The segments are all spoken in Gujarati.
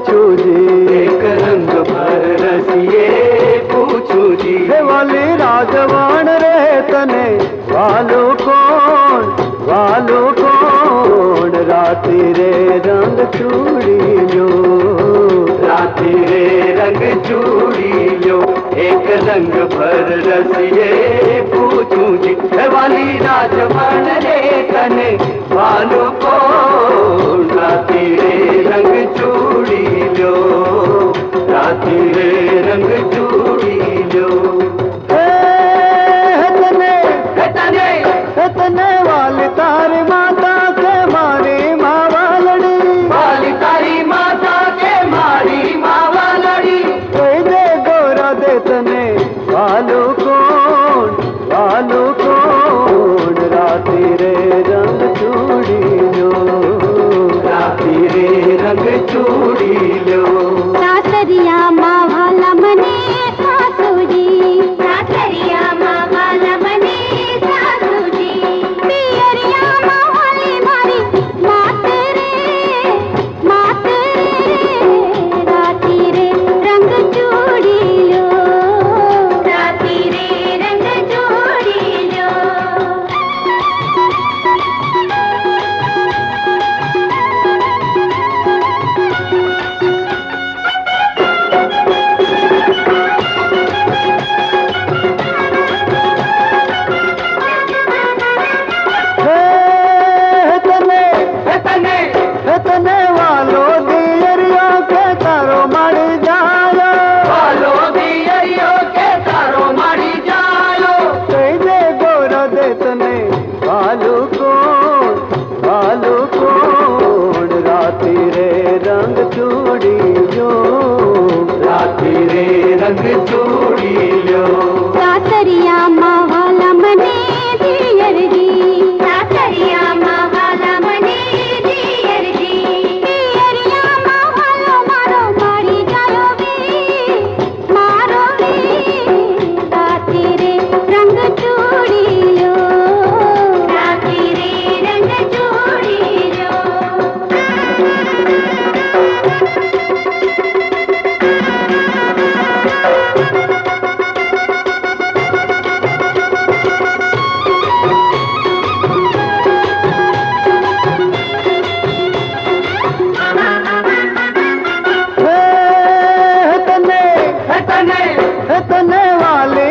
પૂછું જી એક રંગ પર રસીએ પૂછું જી હે વાલી રાજવાણ રે તને વાલો કોણ વાલો કોણ રાતે રે રંગ ચૂડી લો રાતે રે રંગ ચૂડી લો એક રંગ પર રસીએ પૂછું જી હે વાલી રાજવાણ રે તને વાલો કોણ 水流 vale.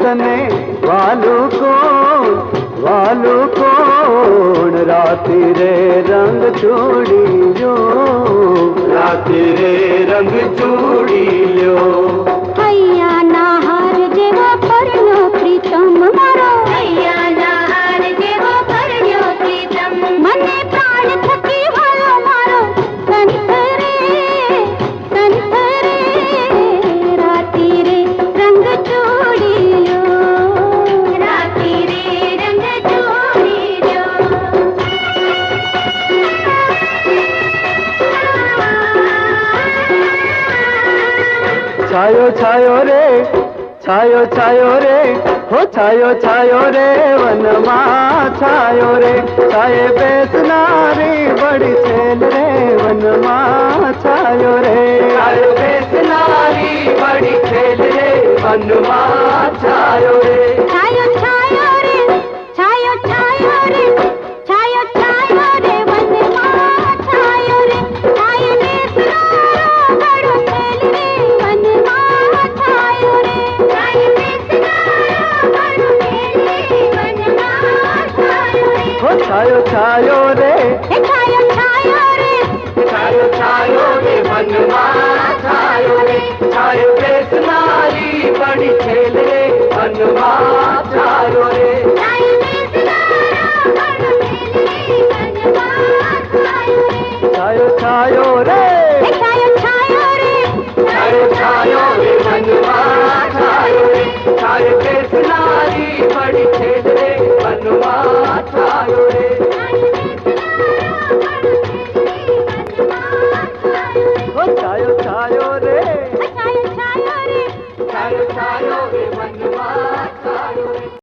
तने वालू कौन वालू कौन राति रे रंग चूड़ी जो राति रे रंग चूड़ी છાયો છાયો રે, છાયો છાયો રે, હો છાયો છાયો રે, વનમાં છાયો રે. છાયે બેસનારી બડી છેલ રે, વનમાં છાયો રે. છાયો બેસનારી બડી છેલ રે, વનમાં છાયો છાયો રે છાયો છાયો રે છાયો છાયો રે મનમાં છાયો રે છાયો બેસનારી બડી છેલ રે વનમાં છાયો રે છાયો છાયો રે છાયો છાયો રે